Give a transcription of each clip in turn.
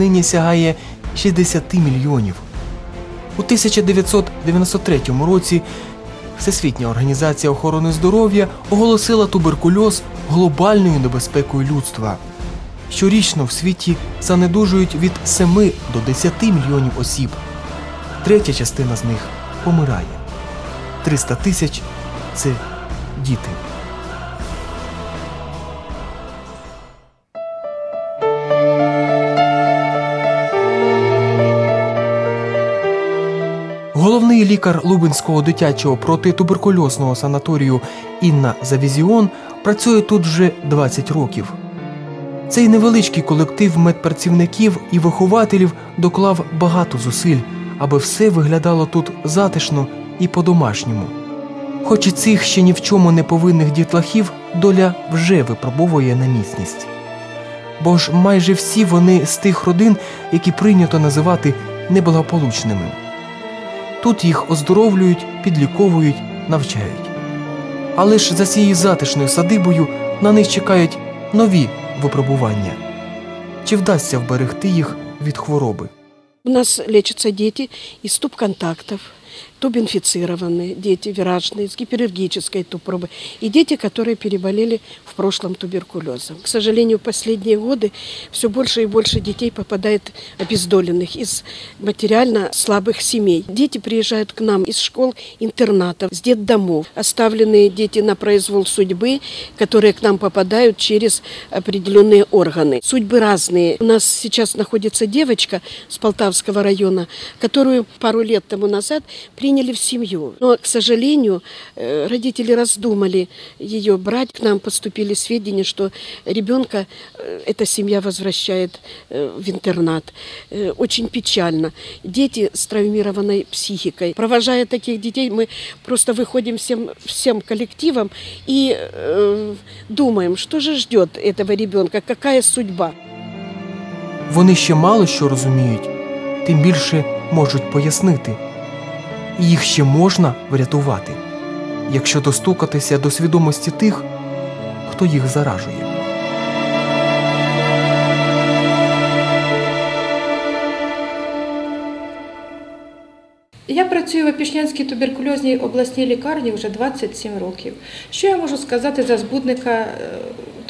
нині сягає 60 мільйонів. У 1993 році Всесвітня організація охорони здоров'я оголосила туберкульоз глобальною небезпекою людства. Щорічно в світі занедужують від 7 до 10 мільйонів осіб. Третя частина з них помирає. 300 тисяч це діти. Головний лікар Лубенського дитячого протитуберкульозного санаторію Інна Завізіон працює тут вже 20 років. Цей невеличкий колектив медпрацівників і вихователів доклав багато зусиль, аби все виглядало тут затишно і по-домашньому. Хоч і цих ще ні в чому не повинних дітлахів доля вже випробовує на міцність. Бо ж майже всі вони з тих родин, які прийнято називати неблагополучними. Тут їх оздоровлюють, підліковують, навчають. Але ж за цією затишною садибою на них чекають нові випробування. Чи вдасться вберегти їх від хвороби? У нас лечатся дети из туб-контактов, туб-инфицированные дети, виражные, с гиперергической туб-пробы, и дети, которые переболели в прошлом туберкулезом. К сожалению, в последние годы все больше и больше детей попадает обездоленных из материально слабых семей. Дети приезжают к нам из школ, интернатов, с детдомов. Оставленные дети на произвол судьбы, которые к нам попадают через определенные органы. Судьбы разные. У нас сейчас находится девочка с Полтавского района, которую пару лет тому назад приняли в семью. Но, к сожалению, э, родители раздумали ее брать. К нам поступили сведения, что ребенка э, эта семья возвращает э, в интернат. Э, Очень печально. Дети с травмированной психикой. Провожая таких детей, мы просто выходим всем, всем коллективом и э, думаем, что же ждет этого ребенка, какая судьба. Вони ще мало що розуміють, тим більше можуть пояснити. Їх ще можна врятувати, якщо достукатися до свідомості тих, хто їх заражує. Я працюю в Опішнянській туберкульозній обласній лікарні вже 27 років. Що я можу сказати за збудника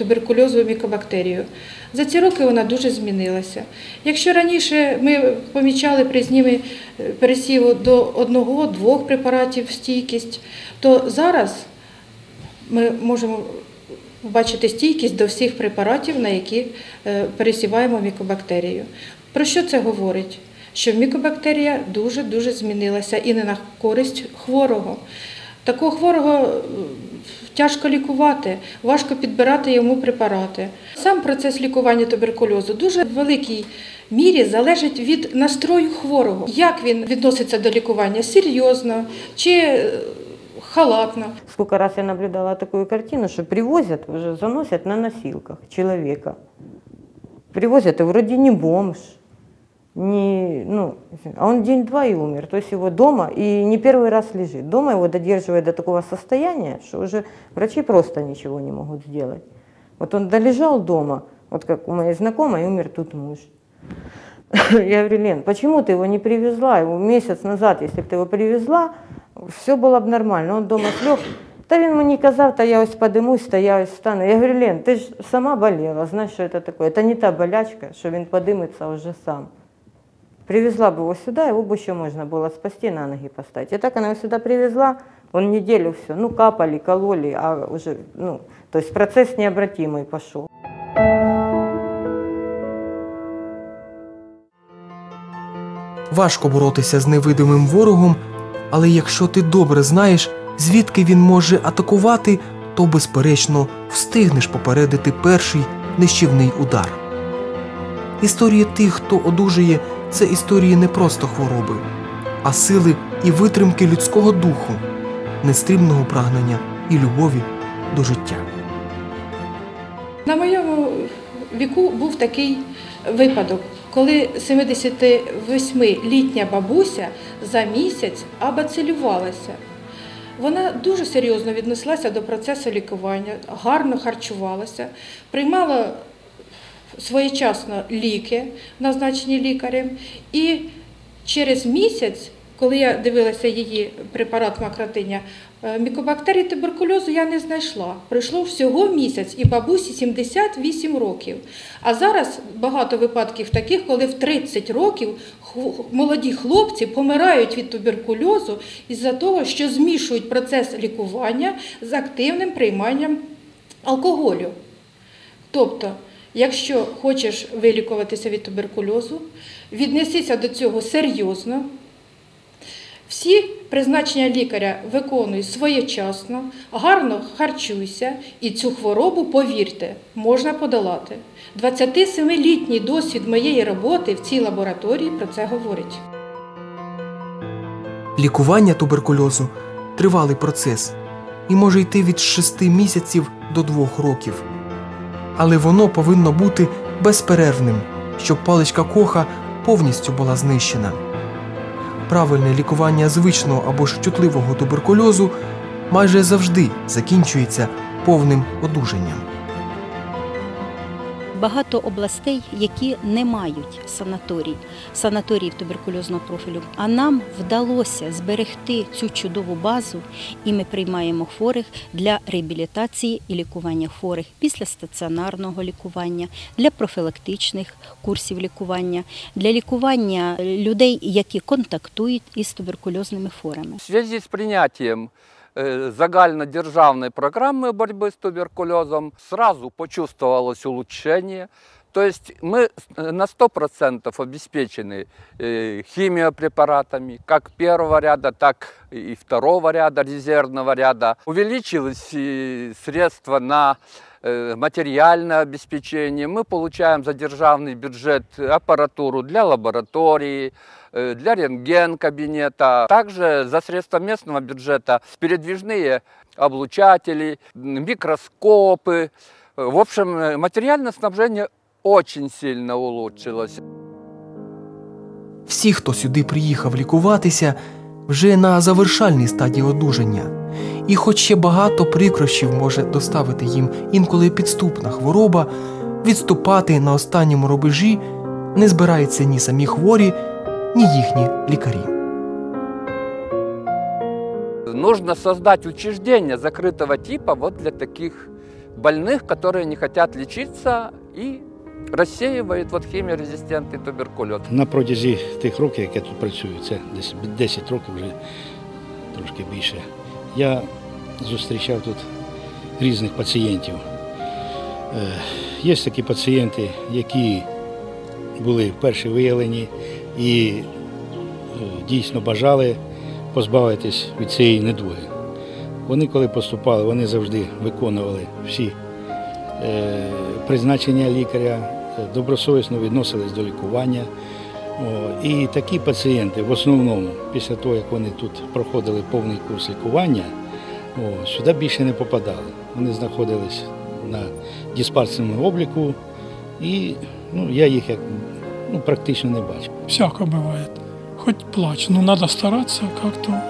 туберкульозу мікобактерію? За ці роки вона дуже змінилася. Якщо раніше ми помічали при знімі е, пересіву до одного-двох препаратів стійкість, то зараз ми можемо побачити стійкість до всіх препаратів, на які е, пересіваємо мікобактерію. Про що це говорить? Що мікобактерія дуже-дуже змінилася і не на користь хворого. Такого хворого е, тяжко лікувати, важко підбирати йому препарати. Сам процес лікування туберкульозу дуже в великій мірі залежить від настрою хворого. Як він відноситься до лікування серйозно чи е, халатно. Сколько раз я наблюдала такую картину, что привозят, уже заносят на носилках человека. Привозят, и вроде не бомж, не, ну, а он день-два и умер. То есть его дома, и не первый раз лежит. Дома его додерживает до такого состояния, что уже врачи просто ничего не могут сделать. Вот он долежал дома, вот как у моей знакомой умер тут муж. Я говорю, Лен, почему ты его не привезла? Его месяц назад, если бы ты его привезла, все было бы нормально. Он дома слег. Та він мені казав, та я ось подимусь, та я ось встану. Я говорю, Лен, ти ж сама болела, знаєш, що це таке? Це не та болячка, що він подиметься вже сам. Привезла бы его сюда, его бы еще можно было спасти, на ноги поставить. И так она его сюда привезла, он неделю все, ну, капали, кололи, а уже, ну, то есть процесс необратимый пошел. Важко боротися з невидимим ворогом, але якщо ти добре знаєш, звідки він може атакувати, то безперечно встигнеш попередити перший нищівний удар. Історії тих, хто одужує, це історії не просто хвороби, а сили і витримки людського духу, нестримного прагнення і любові до життя. На моєму віку був такий випадок, коли 78-літня бабуся за місяць абацелювалася. Вона дуже серйозно віднеслася до процесу лікування, гарно харчувалася, приймала своєчасно ліки, назначені лікарем, і через місяць, коли я дивилася її препарат макротиня, е, мікобактерій туберкульозу я не знайшла. Пройшло всього місяць, і бабусі 78 років. А зараз багато випадків таких, коли в 30 років молоді хлопці помирають від туберкульозу із-за того, що змішують процес лікування з активним прийманням алкоголю. Тобто, якщо хочеш вилікуватися від туберкульозу, віднесися до цього серйозно. Всі призначення лікаря виконуй своєчасно, гарно харчуйся, і цю хворобу, повірте, можна подолати. 27-літній досвід моєї роботи в цій лабораторії про це говорить. Лікування туберкульозу тривалий процес і може йти від 6 місяців до 2 років. Але воно повинно бути безперервним, щоб паличка коха повністю була знищена. Правильне лікування звичного або ж чутливого туберкульозу майже завжди закінчується повним одужанням. Багато областей, які не мають санаторій, санаторіїв туберкульозного профілю. А нам вдалося зберегти цю чудову базу, і ми приймаємо хворих для реабілітації і лікування хворих після стаціонарного лікування, для профілактичних курсів лікування, для лікування людей, які контактують із туберкульозними хворими. В связи с принятием э, загальнодержавной программы борьбы с туберкулезом сразу почувствовалось улучшение. То есть мы э, на 100% обеспечены э, химиопрепаратами, как первого ряда, так и второго ряда, резервного ряда. Увеличились э, средства на материальное обеспечение. Мы получаем за державный бюджет аппаратуру для лаборатории, э, для рентген-кабинета. Также за средства местного бюджета передвижные облучатели, м, микроскопы. Э, В общем, э, материальное снабжение очень сильно улучшилось. Всі, хто сюди приїхав лікуватися, вже на завершальній стадії одужання. І хоч ще багато прикрощів може доставити їм інколи підступна хвороба, відступати на останньому рубежі не збираються ні самі хворі, ні їхні лікарі. Нужно создать учреждение закрытого типа вот для таких больных, которые не хотят лечиться и рассеивают вот химиорезистентный туберкулез. На протязі тих років, як я тут працюю, це десь 10 років вже трошки більше, я зустрічав тут різних пацієнтів. Е, Є такі пацієнти, які були вперше виявлені і е, дійсно бажали позбавитись від цієї недуги. Вони, коли поступали, вони завжди виконували всі призначення лікаря, е, добросовісно відносились до лікування. І такі пацієнти в основному, після того, як вони тут проходили повний курс лікування, сюди більше не попадали. Вони знаходились на диспарцевому обліку, і ну, я їх як, ну, практично не бачив. Всяко бывает. Хоть плачь, но надо стараться как-то